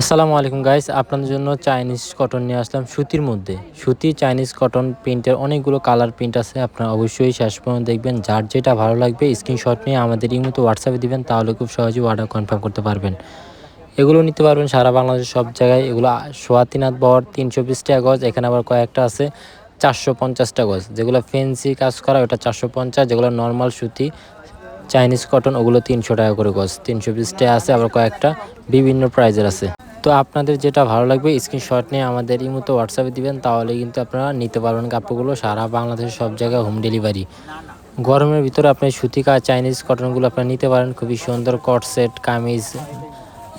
আসসালামু আলাইকুম গাইস আপনাদের জন্য চাইনিজ কটন নিয়ে আসলাম সুতির মধ্যে। সুতি চাইনিজ কটন প্রিন্টের অনেকগুলো কালার প্রিন্ট আছে। আপনারা অবশ্যই শেষ পর্যন্ত দেখবেন। যার যেটা ভালো লাগবে স্ক্রিনশট নিয়ে আমাদের এই মতো হোয়াটসঅ্যাপে দিবেন, তাহলে খুব সহজেই অর্ডার কনফার্ম করতে পারবেন। এগুলো নিতে পারবেন সারা বাংলাদেশের সব জায়গায়। এগুলো সোয়া তিন হাত বহর তিনশো বিশ টাকা গজ, এখানে আবার কয়েকটা আছে চারশো পঞ্চাশটা গজ। যেগুলো ফেন্সি কাজ করা, ওটা চারশো পঞ্চাশ। যেগুলো নর্মাল সুতি চাইনিজ কটন, ওগুলো তিনশো টাকা করে গজ। তিনশো টাকা আছে, আবার কয়েকটা বিভিন্ন প্রাইজের আছে। তো আপনাদের যেটা ভালো লাগবে স্ক্রিনশট নিয়ে আমাদের এই মতো হোয়াটসঅ্যাপে দিবেন, তাহলে কিন্তু আপনারা নিতে পারবেন কাপড়গুলো সারা বাংলাদেশের সব জায়গায় হোম ডেলিভারি গরমের ভিতরে আপনি সুতিকা চাইনিজ কটনগুলো আপনারা নিতে পারেন, খুবই সুন্দর কট সেট কামিজ,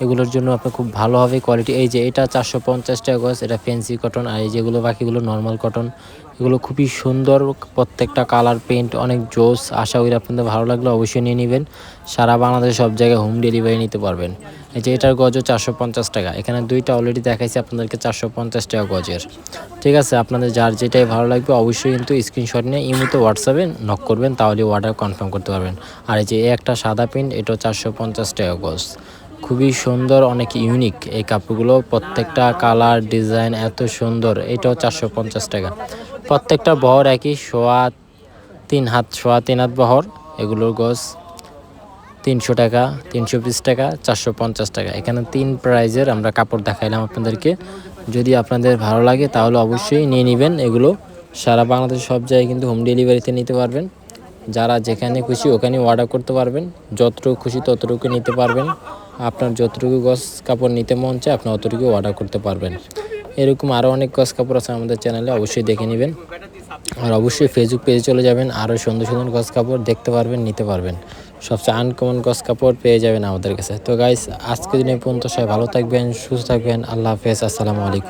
এগুলোর জন্য আপনার খুব ভালো হবে কোয়ালিটি এই যে এটা চারশো পঞ্চাশ টাকা গজ, এটা ফেন্সি কটন আর এই যেগুলো বাকিগুলো নর্মাল কটন এগুলো খুবই সুন্দর, প্রত্যেকটা কালার পেন্ট অনেক জোস। আশা করি আপনাদের ভালো লাগলে, অবশ্যই নিয়ে নেবেন। সারা বাংলাদেশ সব জায়গায় হোম ডেলিভারি নিতে পারবেন। এই যে এটার গজও চারশো পঞ্চাশ টাকা। এখানে দুইটা অলরেডি দেখাইছি আপনাদেরকে, চারশো পঞ্চাশ টাকা গজের। ঠিক আছে, আপনাদের যার যেটাই ভালো লাগবে, অবশ্যই কিন্তু স্ক্রিনশট নিয়ে ইমোতে হোয়াটসঅ্যাপে নক করবেন, তাহলে অর্ডার কনফার্ম করতে পারবেন। আর এই যে একটা সাদা প্রিন্ট এটাও চারশো পঞ্চাশ টাকা গজ। খুবই সুন্দর, অনেক ইউনিক এই কাপড়গুলো। প্রত্যেকটা কালার ডিজাইন এত সুন্দর, এটাও চারশো পঞ্চাশ টাকা। প্রত্যেকটা বহর একই, সোয়া তিন হাত, সোয়া তিন হাত বহর। এগুলোর গজ তিনশো টাকা, তিনশো বিশ টাকা, চারশো পঞ্চাশ টাকা। এখানে তিন প্রাইজের আমরা কাপড় দেখাইলাম আপনাদেরকে। যদি আপনাদের ভালো লাগে তাহলে অবশ্যই নিয়ে নেবেন এগুলো। সারা বাংলাদেশ সব জায়গায় কিন্তু হোম ডেলিভারিতে নিতে পারবেন। যারা যেখানে খুশি ওখানে অর্ডার করতে পারবেন। যতটুকু খুশি ততটুকু নিতে পারবেন। আপনার যতটুকু গছ কাপড় নিতে মন চায় আপনি অতটুকু অর্ডার করতে পারবেন। এরকম আরও অনেক গছ কাপড় আছে আমাদের চ্যানেলে, অবশ্যই দেখে নেবেন। আর অবশ্যই ফেসবুক পেজে চলে যাবেন আরও সুন্দর সুন্দর গছ কাপড় দেখতে পারবেন, নিতে পারবেন। সবচেয়ে আনকমন গছ কাপড় পেয়ে যাবেন আমাদের কাছে। তো গাইস আজকে দিনে পর্যন্ত সবাই ভালো থাকবেন, সুস্থ থাকবেন, আল্লাহ হাফেজ, আসসালামু আলাইকুম।